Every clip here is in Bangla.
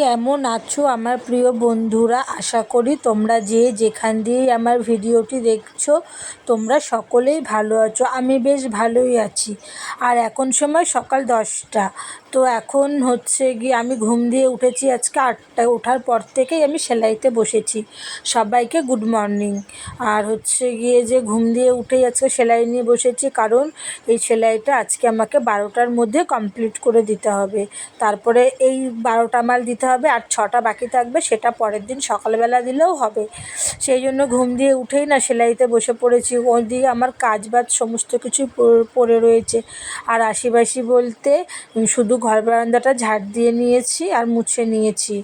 কেমন আছো আমার প্রিয় বন্ধুরা? আশা করি তোমরা যে যেখান দিয়েই আমার ভিডিওটি দেখছ, তোমরা সকলেই ভালো আছো। আমি বেশ ভালোই আছি। আর এখন সময় সকাল দশটা। তো এখন হচ্ছে গিয়ে আমি ঘুম দিয়ে উঠেছি। আজকে আটটায় ওঠার পর থেকেই আমি সেলাইতে বসেছি। সবাইকে গুড মর্নিং। আর হচ্ছে গিয়ে যে ঘুম দিয়ে উঠেই আজকে সেলাই নিয়ে বসেছি, কারণ এই সেলাইটা আজকে আমাকে বারোটার মধ্যে কমপ্লিট করে দিতে হবে। তারপরে এই বারোটা মাল দিতে হবে আর ছটা বাকি থাকবে সেটা পরের দিন সকালবেলা দিলেও হবে। সেই জন্য ঘুম দিয়ে উঠেই না সেলাইতে বসে পড়েছি। ওদিকে আমার কাজ বাজ সমস্ত কিছু পড়ে রয়েছে। আর আশিবাসি বলতে শুধু ঘর বারান্দাটা ঝাড় দিয়ে নিয়েছি আর মুছে নিয়েছি।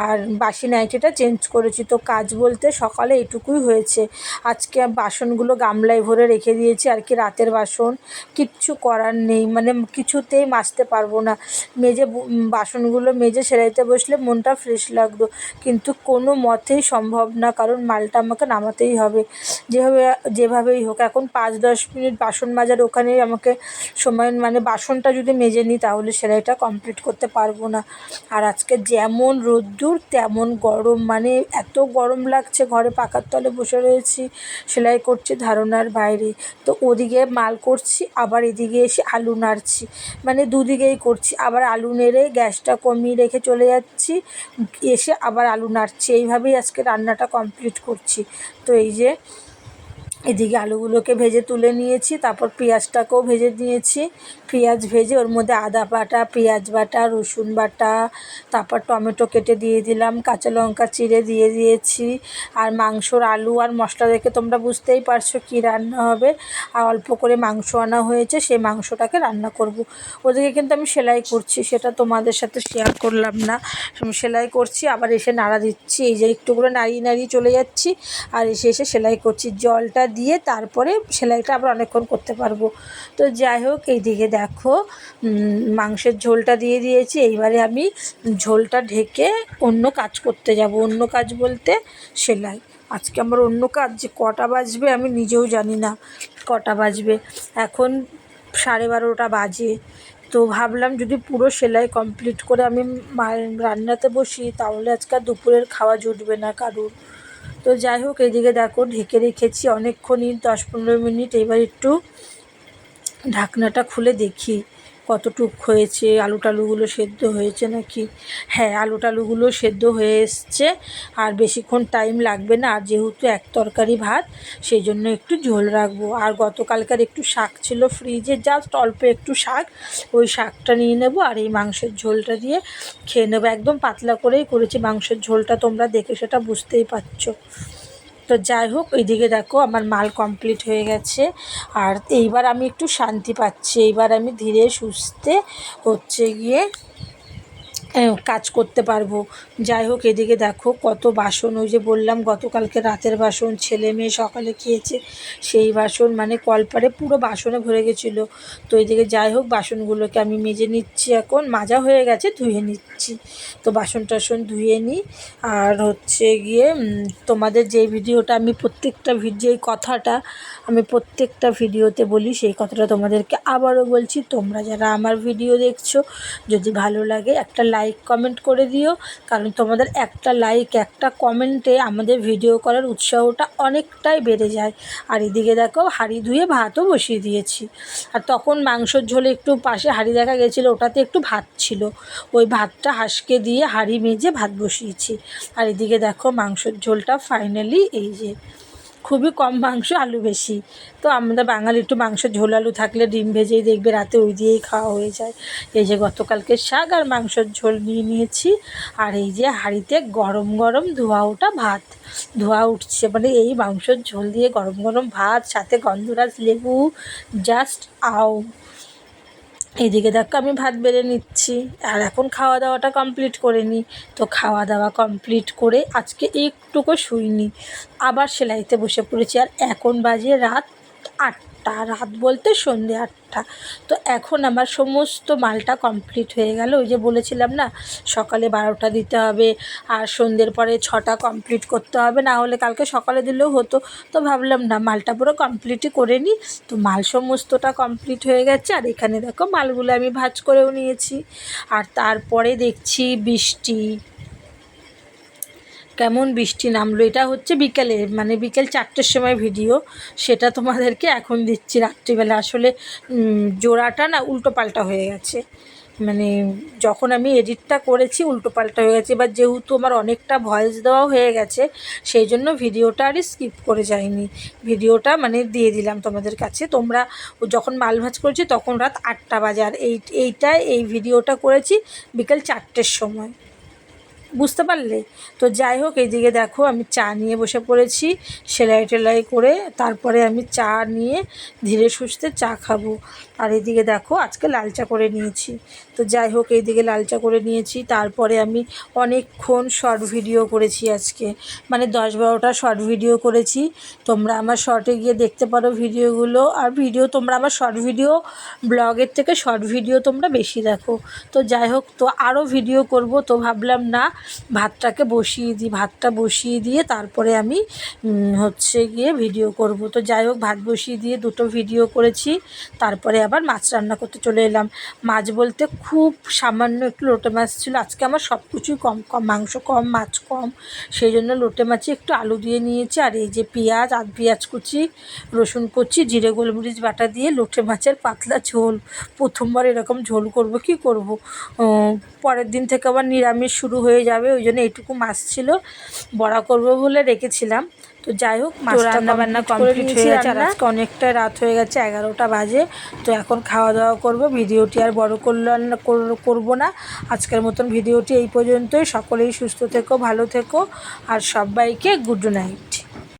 আর বাসি নাইটিটা চেঞ্জ করেছি। তো কাজ বলতে সকালে এটুকুই হয়েছে। আজকে বাসনগুলো গামলায় ভরে রেখে দিয়েছি। আর কি রাতের বাসন কিচ্ছু করার নেই। মানে কিছুতেই মাজতে পারব না। মেজে বাসনগুলো মেজে সেলাইতে বসলে মনটা ফ্রেশ লাগতো কিন্তু কোনো মতেই সম্ভব না, কারণ মালটা আমাকে নামাতেই হবে। যেভাবে, যেভাবেই হোক, এখন পাঁচ দশ মিনিট বাসন মাজার ওখানেই আমাকে সময় মানে বাসনটা যদি মেজে নিই, তাহলে সেলাইটা কমপ্লিট করতে পারব না। আর আজকে যেমন রোদ্দুর, তেমন গরম। মানে এত গরম লাগছে, ঘরে পাকার তলে বসে রয়েছি, সেলাই করছি ধারণার বাইরে। তো ওদিকে মাল করছি, আবার এদিকে এসে আলু নাড়ছি। মানে দুদিকেই করছি। আবার আলু নেড়ে গ্যাসটা কমিয়ে রেখে চলে যাচ্ছি। এসে আবার আলু নাড়ছি। এইভাবেই আজকে রান্নাটা কমপ্লিট করছি। তো এই যে এদিকে আলুগুলোকে ভেজে তুলে নিয়েছি, তারপর পেঁয়াজটাকেও ভেজে নিয়েছি। পেঁয়াজ ভেজে ওর মধ্যে আদা বাটা, পেঁয়াজ বাটা, রসুন বাটা, তারপর টমেটো কেটে দিয়ে দিলাম, কাঁচা লঙ্কা চিড়ে দিয়ে দিয়েছি, আর মাংসর আলু আর মশলা দেখে তোমরা বুঝতেই পারছ কী রান্না হবে। আর অল্প করে মাংস আনা হয়েছে, সেই মাংসটাকে রান্না করব। ওদিকে কিন্তু আমি সেলাই করছি, সেটা তোমাদের সাথে শেয়ার করলাম না। আমি সেলাই করছি, আবার এসে নাড়া দিচ্ছি, এই যে একটু করে নাড়িয়ে নাড়িয়ে চলে যাচ্ছি, আর এসে এসে সেলাই করছি। জলটা দিয়ে তারপরে সেলাইটা আবার অনেকক্ষণ করতে পারব। তো যাই হোক এই দিকে দেখো মাংসের ঝোলটা দিয়ে দিয়েছি। এইবারে আমি ঝোলটা ঢেকে অন্য কাজ করতে যাব, অন্য কাজ বলতে সেলাই। আজকে আমার অন্য কাজ, যে কটা বাজবে আমি নিজেও জানি না কটা বাজবে। এখন সাড়ে বারোটা বাজে। তো ভাবলাম যদি পুরো সেলাই কমপ্লিট করে আমি রান্নাতে বসি, তাহলে আজকে দুপুরের খাওয়া জুটবে না কারুর। তো যাই হোক, এদিকে দেখো, ঢেকে রেখেছি অনেকক্ষণই, দশ পনেরো মিনিট। এবার একটু ঢাকনাটা খুলে দেখি। কতটুক হয়েছে আলু টালুগুলো সেদ্ধ হয়েছে নাকি? হ্যাঁ আলু টালুগুলো সেদ্ধ হয়ে এসছে আর বেশিক্ষণ টাইম লাগবে না। আর যেহেতু এক তরকারি ভাত সেই জন্য একটু ঝোল রাখব। আর গতকালকার একটু শাক ছিল ফ্রিজে জাস্ট অল্প একটু শাক। ওই শাকটা নিয়ে নেব আর এই মাংসের ঝোলটা দিয়ে খেয়ে নেব। একদম পাতলা করেই করেছি। মাংসের ঝোলটা তোমরা দেখে সেটা বুঝতেই পারছ। তো যাই হোক ওইদিকে দেখো আমার মাল কমপ্লিট হয়ে গেছে। আর এইবার আমি একটু শান্তি পাচ্ছি। এইবার আমি ধীরে সুস্থে হচ্ছে গিয়ে কাজ করতে পারব। যাই হোক, এদিকে দেখো কত বাসন, ওই যে বললাম, গতকালকে রাতের বাসন, ছেলে মেয়ে সকালে খেয়েছে, সেই বাসন মানে কলপারে পুরো বাসনে ভরে গেছিল। তো এদিকে যাই হোক, বাসনগুলোকে আমি মেজে নিচ্ছি এখন, মাজা হয়ে গেছে, ধুয়ে নিচ্ছি। তো বাসন টাসন ধুয়ে নিই আর হচ্ছে গিয়ে তোমাদের যে ভিডিওটা, আমি প্রত্যেকটা যেই কথাটা আমি প্রত্যেকটা ভিডিওতে বলি, সেই কথাটা তোমাদেরকে আবারও বলছি। তোমরা যারা আমার ভিডিও দেখছ, যদি ভালো লাগে, একটা লাইক কমেন্ট করে দিও, কারণ তোমাদের একটা লাইক একটা কমেন্টে আমাদের ভিডিও করার উৎসাহটা অনেকটাই বেড়ে যায়। আর এদিকে দেখো, হাঁড়ি ধুয়ে ভাতও বসিয়ে দিয়েছি। আর তখন মাংসর ঝোলে একটু পাশে হাঁড়ি দেখা গেছিল, ওটাতে একটু ভাত ছিল। ওই ভাতটা হাঁসকে দিয়ে হাঁড়ি মেজে ভাত বসিয়েছি। আর এদিকে দেখো, মাংসর ঝোলটা ফাইনালি এই যে খুবই কম মাংস, আলু বেশি। তো আমরা বাঙালি, একটু মাংস ঝোল আলু থাকলে ডিম ভেজেই দেখবে রাতে ওই দিয়েই খাওয়া হয়ে যায়। এই যে গতকালকে শাক আর মাংসর ঝোল নিয়ে নিয়েছি। আর এই যে হাঁড়িতে গরম গরম ধোয়া ওটা ভাত। ধোয়া উঠছে মানে এই মাংসর ঝোল দিয়ে গরম গরম ভাত, সাথে গন্ধরাজ লেবু, জাস্ট আও। এদিকে দেখো আমি ভাত বেড়ে নিচ্ছি, আর এখন খাওয়া দাওয়াটা কমপ্লিট করে নিই তো খাওয়া দাওয়া কমপ্লিট করে আজকে একটুকু শুইনি, আবার সেলাইতে বসে পড়েছি, আর এখন বাজে রাত আটটা। আটটা, রাত বলতে সন্ধে আটটা। তো এখন আমার সমস্ত মালটা কমপ্লিট হয়ে গেল। ওই যে বলেছিলাম না, সকালে বারোটা দিতে হবে আর সন্ধ্যের পরে ছটা কমপ্লিট করতে হবে। না হলে কালকে সকালে দিলেও হতো। তো ভাবলাম না, মালটা পুরো কমপ্লিটই করে নিই। তো মাল সমস্তটা কমপ্লিট হয়ে গেছে। আর এখানে দেখো, মালগুলো আমি ভাজ করেও নিয়েছি। আর তারপরে দেখছি বৃষ্টি। কেমন বৃষ্টি নামলো? এটা হচ্ছে বিকেলে মানে বিকেল চারটের সময় ভিডিও। সেটা তোমাদেরকে এখন দিচ্ছি রাত্রিবেলা। আসলে জোড়াটা না উল্টো পাল্টা হয়ে গেছে। মানে যখন আমি এডিটটা করেছি উল্টো পাল্টা হয়ে গেছে। এবার যেহেতু আমার অনেকটা ভয়েস দেওয়া হয়ে গেছে, সেই জন্য ভিডিওটা আর স্কিপ করে যাইনি। ভিডিওটা মানে দিয়ে দিলাম তোমাদের কাছে। তোমরা যখন মাল ভাজ করেছি, তখন রাত আটটা বাজার এই এইটা এই ভিডিওটা করেছি বিকেল চারটের সময়। বুঝতে পারলে? তো যাই হোক এইদিকে দেখো আমি চা নিয়ে বসে পড়েছি। সেলাই টেলাই করে তারপরে আমি চা নিয়ে ধীরে সুস্থে চা খাব। আর এদিকে দেখো, আজকে লাল চা করে নিয়েছি। তো যাই হোক এইদিকে লাল চা করে নিয়েছি। তারপরে আমি অনেকক্ষণ শর্ট ভিডিও করেছি আজকে। মানে দশ বারোটা শর্ট ভিডিও করেছি। তোমরা আমার শর্টে গিয়ে দেখতে পারো ভিডিওগুলো আর ভিডিও তোমরা আমার শর্ট ভিডিও ব্লগের থেকে শর্ট ভিডিও তোমরা বেশি দেখো। তো যাই হোক, তো আরও ভিডিও করব। তো ভাবলাম না ভাতটাকে বসিয়ে দিই, ভাতটা বসিয়ে দিয়ে তারপরে আমি হচ্ছে গিয়ে ভিডিও করব। তো যাই হোক, ভাত বসিয়ে দিয়ে দুটো ভিডিও করেছি, তারপরে আবার মাছ রান্না করতে চলে এলাম। মাছ বলতে খুব সামান্য একটু লোটে মাছ ছিল, আজকে আমার সব কিছুই কম কম, মাংস কম, মাছ কম, সেই জন্য লোটে মাছে একটু আলু দিয়ে নিয়েছি, আর এই যে পেঁয়াজ আদ পেঁয়াজ কুচি, রসুন কুচি, জিরে গোলমরিচ বাটা দিয়ে লোটে মাছের পাতলা ঝোল। প্রথমবার এরকম ঝোল করব, কি করব? পরের দিন থেকে আবার নিরামিষ শুরু হয়ে যাবে। ওই জন্য এইটুকু মাছ ছিল। বড়া করব বলে রেখেছিলাম। তো যাই হোক রান্না বান্না কমপ্লিট হয়ে গেছে। আর আজকে অনেকটা রাত হয়ে গেছে এগারোটা বাজে। তো এখন খাওয়া দাওয়া করব। ভিডিওটি আর বড় করলাম করব কর- না। আজকের মতন ভিডিওটি এই পর্যন্তই। সকলেই সুস্থ থেকো ভালো থেকো। আর সবাইকে গুড নাইট।